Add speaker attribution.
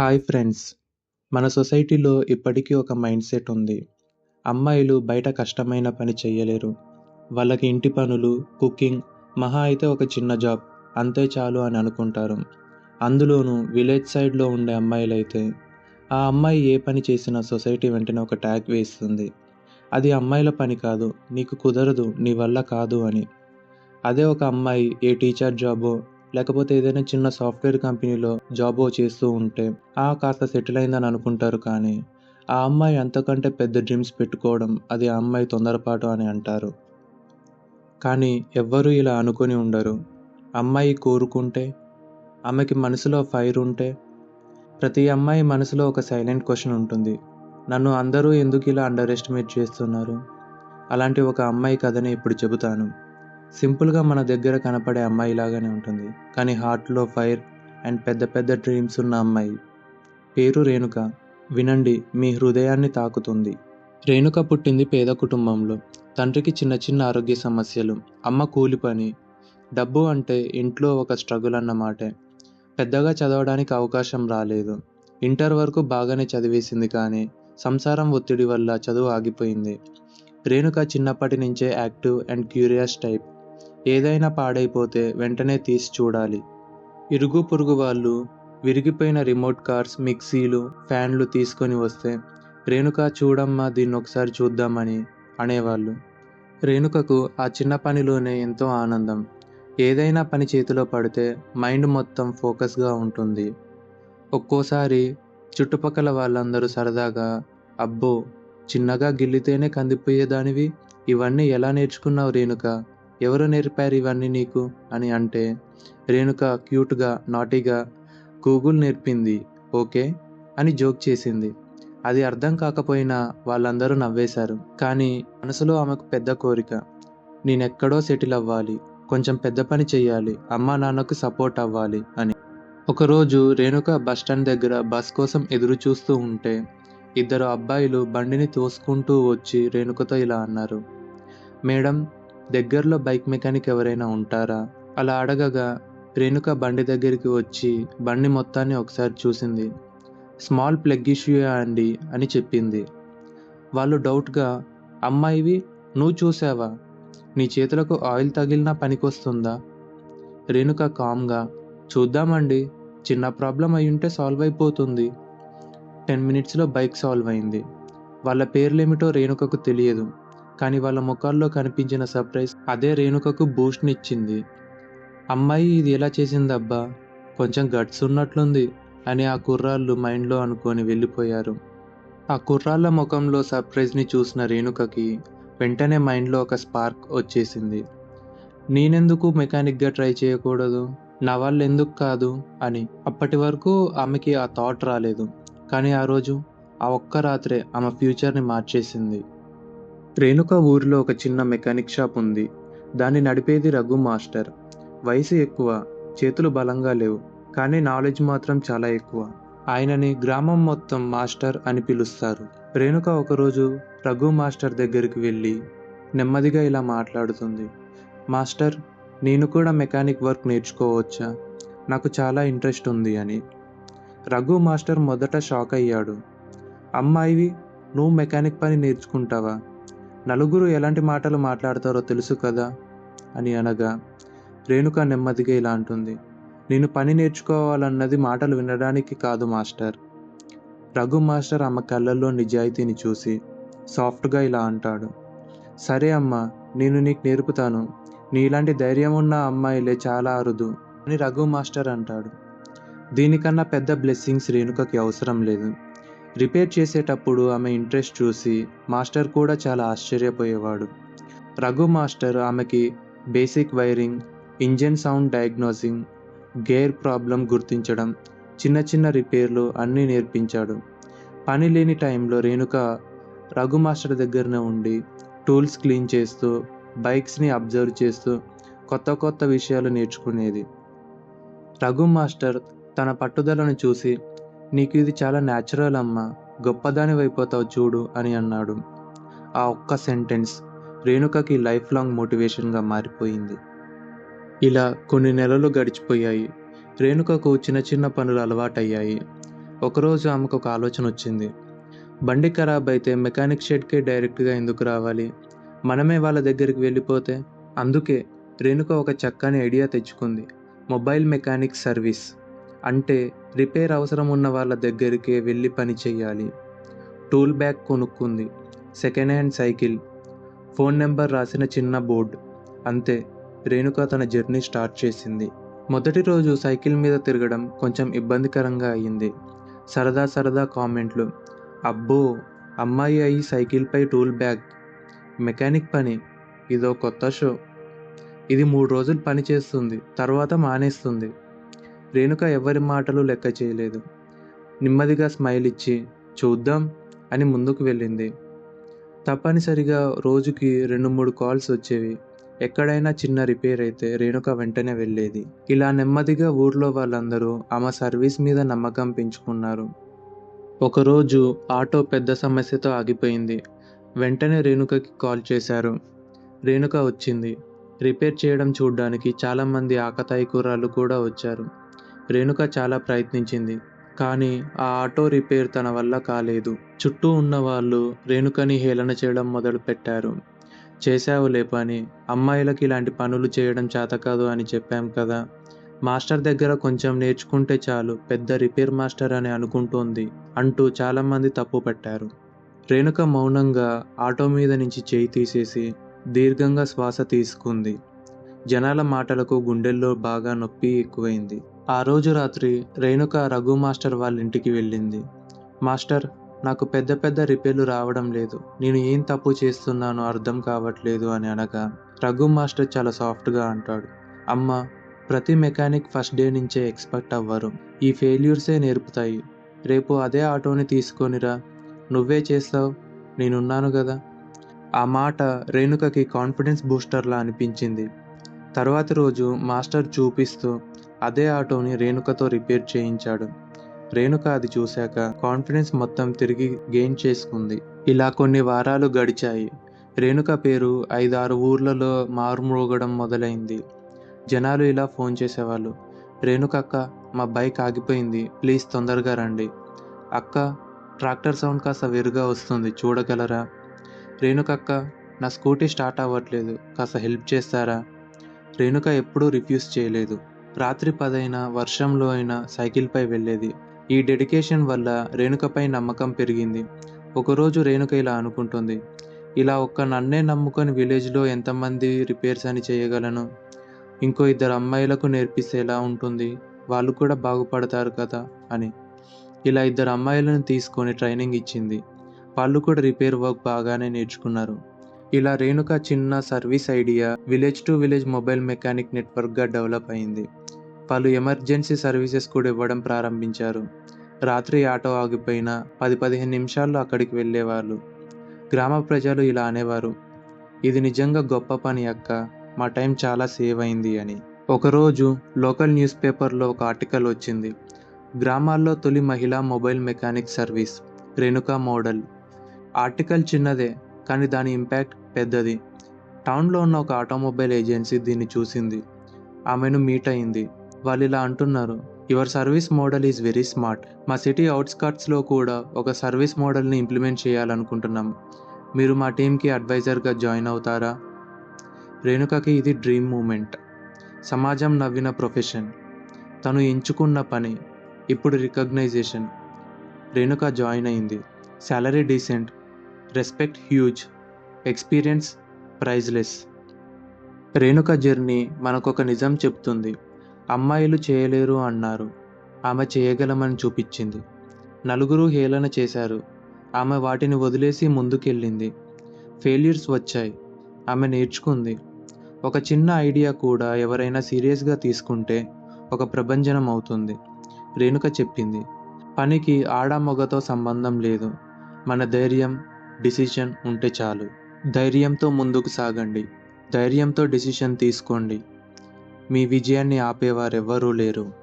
Speaker 1: Hi friends. మన సొసైటీలో ఇప్పటికీ ఒక మైండ్ సెట్ ఉంది. అమ్మాయిలు బయట కష్టమైన పని చేయలేరు వాళ్ళకి ఇంటి పనులు కుకింగ్ మహా అయితే ఒక చిన్న జాబ్. అంతే చాలు అని అనుకుంటారు. అందులోనూ విలేజ్ సైడ్లో ఉండే అమ్మాయిలైతే ఆ అమ్మాయి ఏ పని చేసినా సొసైటీ వెంటనే ఒక ట్యాగ్ వేస్తుంది. అది అమ్మాయిల పని కాదు నీకు కుదరదు నీ వల్ల కాదు అని. అదే ఒక అమ్మాయి ఏ టీచర్ జాబో లేకపోతే ఏదైనా చిన్న సాఫ్ట్వేర్ కంపెనీలో జాబో చేస్తూ ఉంటే ఆ కాస్త సెటిల్ అయిందని అనుకుంటారు కానీ ఆ అమ్మాయి అంతకంటే పెద్ద డ్రీమ్స్ పెట్టుకోవడం అది ఆ అమ్మాయి తొందరపాటు అని అంటారు. కానీ ఎవ్వరూ ఇలా అనుకొని ఉండరు. అమ్మాయి కోరుకుంటే ఆమెకి మనసులో ఫైర్ ఉంటే ప్రతి అమ్మాయి మనసులో ఒక సైలెంట్ క్వశ్చన్ ఉంటుంది. నన్ను అందరూ ఎందుకు ఇలా అండర్ ఎస్టిమేట్ చేస్తున్నారు? అలాంటి ఒక అమ్మాయి కథనే ఇప్పుడు చెబుతాను. సింపుల్గా మన దగ్గర కనపడే అమ్మాయి లాగానే ఉంటుంది. కానీ హార్ట్లో ఫైర్ అండ్ పెద్ద పెద్ద డ్రీమ్స్ ఉన్న అమ్మాయి. పేరు రేణుక. వినండి మీ హృదయాన్ని తాకుతుంది. రేణుక పుట్టింది పేద కుటుంబంలో. తండ్రికి చిన్న చిన్న ఆరోగ్య సమస్యలు. అమ్మ కూలి పని. డబ్బు అంటే ఇంట్లో ఒక స్ట్రగుల్ అన్నమాటే పెద్దగా చదవడానికి అవకాశం రాలేదు. ఇంటర్ వరకు బాగానే చదివేసింది కానీ సంసారం ఒత్తిడి వల్ల చదువు ఆగిపోయింది. రేణుక చిన్నప్పటి నుంచే యాక్టివ్ అండ్ క్యూరియస్ టైప్. ఏదైనా పాడైపోతే వెంటనే తీసి చూడాలి. ఇరుగు పొరుగు వాళ్ళు విరిగిపోయిన రిమోట్ కార్స్ మిక్సీలు ఫ్యాన్లు తీసుకొని వస్తే రేణుక చూడమ్మా దీన్ని ఒకసారి చూద్దామని అనేవాళ్ళు. రేణుకకు ఆ చిన్న పనిలోనే ఎంతో ఆనందం. ఏదైనా పని చేతిలో పడితే మైండ్ మొత్తం ఫోకస్గా ఉంటుంది. ఒక్కోసారి చుట్టుపక్కల వాళ్ళందరూ సరదాగా అబ్బో చిన్నగా గిల్లితేనే కందిపోయేదానివి? ఇవన్నీ ఎలా నేర్చుకున్నావు రేణుక? ఎవరు నేర్పారు ఇవన్నీ నీకు? అని అంటే రేణుక క్యూట్గా నాటీగా గూగుల్ నేర్పింది ఓకే? అని జోక్ చేసింది. అది అర్థం కాకపోయినా వాళ్ళందరూ నవ్వేశారు. కానీ మనసులో ఆమెకు పెద్ద కోరిక. నేనెక్కడో సెటిల్ అవ్వాలి. కొంచెం పెద్ద పని చేయాలి అమ్మా నాన్నకు సపోర్ట్ అవ్వాలి అని. ఒకరోజు రేణుక బస్టాండ్ దగ్గర బస్ కోసం ఎదురు చూస్తూ ఉంటే ఇద్దరు అబ్బాయిలు బండిని తోసుకుంటూ వచ్చి రేణుకతో ఇలా అన్నారు. మేడం దగ్గరలో బైక్ మెకానిక్ ఎవరైనా ఉంటారా? అలా అడగగా రేణుక బండి దగ్గరికి వచ్చి బండి మొత్తాన్ని ఒకసారి చూసింది. స్మాల్ ప్లగ్ ఇష్యూ అండి అని చెప్పింది. వాళ్ళు డౌట్గా అమ్మాయివి నువ్వు చూసావా? నీ చేతులకు ఆయిల్ తగిలినా పనికొస్తుందా? రేణుక కామ్గా చూద్దామండి చిన్న ప్రాబ్లం అయ్యుంటే సాల్వ్ అయిపోతుంది. టెన్ మినిట్స్లో బైక్ సాల్వ్ అయింది. వాళ్ళ పేర్లేమిటో రేణుకకు తెలియదు. కానీ వాళ్ళ ముఖాల్లో కనిపించిన సర్ప్రైజ్ అదే రేణుకకు బూస్ట్ని ఇచ్చింది అమ్మాయి ఇది ఎలా చేసిందబ్బా కొంచెం గట్స్ ఉన్నట్లుంది అని ఆ కుర్రాళ్ళు మైండ్లో అనుకొని వెళ్ళిపోయారు. ఆ కుర్రాళ్ళ ముఖంలో సర్ప్రైజ్ని చూసిన రేణుకకి వెంటనే మైండ్లో ఒక స్పార్క్ వచ్చేసింది. నేనెందుకు మెకానిక్గా ట్రై చేయకూడదు? నా వాళ్ళు ఎందుకు కాదు? అని. అప్పటి వరకు ఆమెకి ఆ థాట్ రాలేదు. కానీ ఆ రోజు ఆ ఒక్క రాత్రే ఆమె ఫ్యూచర్ని మార్చేసింది. రేణుక ఊరిలో ఒక చిన్న మెకానిక్ షాప్ ఉంది. దాన్ని నడిపేది రఘు మాస్టర్. వయసు ఎక్కువ చేతులు బలంగా లేవు కానీ నాలెడ్జ్ మాత్రం చాలా ఎక్కువ. ఆయనని గ్రామం మొత్తం మాస్టర్ అని పిలుస్తారు. రేణుక ఒకరోజు రఘు మాస్టర్ దగ్గరికి వెళ్ళి నెమ్మదిగా ఇలా మాట్లాడుతుంది. మాస్టర్ నేను కూడా మెకానిక్ వర్క్ నేర్చుకోవచ్చా? నాకు చాలా ఇంట్రెస్ట్ ఉంది అని. రఘు మాస్టర్ మొదట షాక్ అయ్యాడు. అమ్మాయివి నువ్వు మెకానిక్ పని నేర్చుకుంటావా? నలుగురు ఎలాంటి మాటలు మాట్లాడతారో తెలుసు కదా? అని అనగా రేణుక నెమ్మదిగా ఇలా అంటుంది నేను పని నేర్చుకోవాలన్నది మాటలు వినడానికి కాదు మాస్టర్. రఘు మాస్టర్ ఆమె కళ్ళల్లో నిజాయితీని చూసి సాఫ్ట్గా ఇలా అంటాడు సరే అమ్మా నేను నీకు నేర్పుతాను. నీలాంటి ధైర్యం ఉన్న అమ్మాయిలే చాలా అరుదు అని రఘు మాస్టర్ అంటాడు. దీనికన్నా పెద్ద బ్లెస్సింగ్స్ రేణుకకి అవసరం లేదు. రిపేర్ చేసేటప్పుడు ఆమె ఇంట్రెస్ట్ చూసి మాస్టర్ కూడా చాలా ఆశ్చర్యపోయేవాడు. రఘు మాస్టర్ ఆమెకి basic wiring engine sound diagnosing gear problem గుర్తించడం చిన్న చిన్న రిపేర్లు అన్నీ నేర్పించాడు. పని లేని టైంలో రేణుక రఘు మాస్టర్ దగ్గరనే ఉండి టూల్స్ క్లీన్ చేస్తూ బైక్స్ని అబ్జర్వ్ చేస్తూ కొత్త కొత్త విషయాలు నేర్చుకునేది. రఘు మాస్టర్ తన పట్టుదలను చూసి నీకు ఇది చాలా న్యాచురల్ అమ్మా. గొప్పదాని అయిపోతావు చూడు అని అన్నాడు. ఆ ఒక్క సెంటెన్స్ రేణుకకి లైఫ్ లాంగ్ మోటివేషన్గా మారిపోయింది. ఇలా కొన్ని నెలలు గడిచిపోయాయి. రేణుకకు చిన్న చిన్న పనులు అలవాటయ్యాయి. ఒకరోజు ఆమెకు ఒక ఆలోచన వచ్చింది. బండి ఖరాబ్ అయితే మెకానిక్ షెడ్కే డైరెక్ట్గా ఎందుకు రావాలి? మనమే వాళ్ళ దగ్గరికి వెళ్ళిపోతే? అందుకే రేణుక ఒక చక్కని ఐడియా తెచ్చుకుంది. Mobile mechanic service. అంటే రిపేర్ అవసరం ఉన్న వాళ్ళ దగ్గరికే వెళ్ళి పని చేయాలి tool bag కొనుక్కుంది. Second hand cycle. Phone number రాసిన చిన్న బోర్డు. అంతే. రేణుక తన జర్నీ స్టార్ట్ చేసింది. మొదటి రోజు సైకిల్ మీద తిరగడం కొంచెం ఇబ్బందికరంగా అయ్యింది సరదా సరదా కామెంట్లు. అబ్బో! అమ్మాయి అయి సైకిల్పై టూల్ బ్యాగ్. మెకానిక్ పని. ఇదో కొత్త షో. ఇది మూడు రోజులు పని చేస్తుంది. తర్వాత మానేస్తుంది. రేణుక ఎవరి మాటలు లెక్క చేయలేదు. నెమ్మదిగా స్మైల్ ఇచ్చి చూద్దాం అని ముందుకు వెళ్ళింది. తప్పనిసరిగా రోజుకి రెండు మూడు కాల్స్ వచ్చేవి. ఎక్కడైనా చిన్న రిపేర్ అయితే రేణుక వెంటనే వెళ్ళేది. ఇలా నెమ్మదిగా ఊర్లో వాళ్ళందరూ ఆమె సర్వీస్ మీద నమ్మకం పెంచుకున్నారు. ఒకరోజు ఆటో పెద్ద సమస్యతో ఆగిపోయింది. వెంటనే రేణుకకి కాల్ చేశారు. రేణుక వచ్చింది. రిపేర్ చేయడం చూడ్డానికి చాలామంది ఆకతాయి కూరలు కూడా వచ్చారు. రేణుక చాలా ప్రయత్నించింది. కానీ ఆ ఆటో రిపేర్ తన వల్ల కాలేదు. చుట్టూ ఉన్న వాళ్ళు రేణుకని హేళన చేయడం మొదలుపెట్టారు. చేశావులే పని. అమ్మాయిలకి ఇలాంటి పనులు చేయడం చేతకాదు అని చెప్పాం కదా. మాస్టర్ దగ్గర కొంచెం నేర్చుకుంటే చాలు. పెద్ద రిపేర్ మాస్టర్ అని అనుకుంటోంది అంటూ చాలామంది తప్పు పట్టారు. రేణుక మౌనంగా ఆటో మీద నుంచి చేయి తీసేసి దీర్ఘంగా శ్వాస తీసుకుంది. జనాల మాటలకు గుండెల్లో బాగా నొప్పి ఎక్కువైంది. ఆ రోజు రాత్రి రేణుక రఘు మాస్టర్ వాళ్ళ ఇంటికి వెళ్ళింది. మాస్టర్ నాకు పెద్ద పెద్ద రిపేర్లు రావడం లేదు. నేను ఏం తప్పు చేస్తున్నానో అర్థం కావట్లేదు అని అనగా రఘు మాస్టర్ చాలా సాఫ్ట్గా అంటాడు. అమ్మ ప్రతి మెకానిక్ ఫస్ట్ డే నుంచే ఎక్స్పెక్ట్ అవ్వరు. ఈ ఫెయిల్యూర్సే నేర్పుతాయి. రేపు అదే ఆటోని తీసుకొనిరా. నువ్వే చేస్తావు. నేనున్నాను కదా ఆ మాట రేణుకకి కాన్ఫిడెన్స్ బూస్టర్లా అనిపించింది. తర్వాతి రోజు మాస్టర్ చూపిస్తూ అదే ఆటోని రేణుకతో రిపేర్ చేయించాడు. రేణుక అది చూశాక కాన్ఫిడెన్స్ మొత్తం తిరిగి గెయిన్ చేసుకుంది. ఇలా కొన్ని వారాలు గడిచాయి. రేణుక పేరు ఐదారు ఊర్లలో మారుమ్రోగడం మొదలైంది. జనాలు ఇలా ఫోన్ చేసేవాళ్ళు. రేణుక అక్క మా బైక్ ఆగిపోయింది. ప్లీజ్ తొందరగా రండి. అక్క ట్రాక్టర్ సౌండ్ కాస్త వేరుగా వస్తుంది. చూడగలరా? రేణుకక్క నా స్కూటీ స్టార్ట్ అవ్వట్లేదు. కాస్త హెల్ప్ చేస్తారా? రేణుక ఎప్పుడూ రిఫ్యూజ్ చేయలేదు. రాత్రి పదైనా వర్షంలో అయినా సైకిల్పై వెళ్ళేది. ఈ డెడికేషన్ వల్ల రేణుకపై నమ్మకం పెరిగింది. ఒకరోజు రేణుక ఇలా అనుకుంటుంది. ఇలా ఒక్క నన్నే నమ్ముకొని విలేజ్లో ఎంతమంది రిపేర్స్ అని చేయగలను? ఇంకో ఇద్దరు అమ్మాయిలకు నేర్పిస్తే ఎలా ఉంటుంది. వాళ్ళు కూడా బాగుపడతారు కదా అని. ఇలా ఇద్దరు అమ్మాయిలను తీసుకొని ట్రైనింగ్ ఇచ్చింది. వాళ్ళు కూడా రిపేర్ వర్క్ బాగానే నేర్చుకున్నారు. ఇలా రేణుక చిన్న service idea village to village mobile mechanic నెట్వర్క్గా develop అయింది. పలు ఎమర్జెన్సీ సర్వీసెస్ కూడా ఇవ్వడం ప్రారంభించారు. రాత్రి ఆటో ఆగిపోయినా పది పదిహేను నిమిషాల్లో అక్కడికి వెళ్ళేవాళ్ళు. గ్రామ ప్రజలు ఇలా అనేవారు ఇది నిజంగా గొప్ప పని అక్క మా టైం చాలా సేవ్ అయింది అని. ఒకరోజు లోకల్ న్యూస్ పేపర్లో ఒక ఆర్టికల్ వచ్చింది. గ్రామాల్లో తొలి మహిళా mobile mechanic service Renuka model. Article చిన్నదే కానీ దాని ఇంపాక్ట్ పెద్దది. టౌన్లో ఉన్న ఒక ఆటోమొబైల్ ఏజెన్సీ దీన్ని చూసింది. ఆమెను మీట్ అయింది. వాళ్ళు ఇలా అంటున్నారు your service model is very smart. మా సిటీ అవుట్స్కట్స్లో కూడా ఒక సర్వీస్ మోడల్ని ఇంప్లిమెంట్ చేయాలనుకుంటున్నాం. మీరు మా టీంకి అడ్వైజర్గా జాయిన్ అవుతారా? రేణుకకి ఇది డ్రీమ్ మూమెంట్. సమాజం నవ్విన ప్రొఫెషన్. తను ఎంచుకున్న పని ఇప్పుడు రికగ్నైజేషన్. రేణుక జాయిన్ అయింది. Salary decent. Respect huge experience priceless Renuka journey మనకొక నిజం చెప్తుంది. అమ్మాయిలు చేయలేరు అన్నారు. ఆమె చేయగలమని చూపించింది. నలుగురు హేళన చేశారు. ఆమె వాటిని వదిలేసి ముందుకెళ్ళింది. ఫెయిల్యూర్స్ వచ్చాయి. ఆమె నేర్చుకుంది. ఒక చిన్న ఐడియా కూడా ఎవరైనా సీరియస్గా తీసుకుంటే ఒక ప్రభంజనం అవుతుంది. రేణుక చెప్పింది. పనికి ఆడ మగతో సంబంధం లేదు. మన ధైర్యం డిసిషన్ ఉంటే చాలు. ధైర్యంతో ముందుకు సాగండి. ధైర్యంతో డిసిషన్ తీసుకోండి. మీ విజయాన్ని ఆపేవారెవ్వరూ లేరు.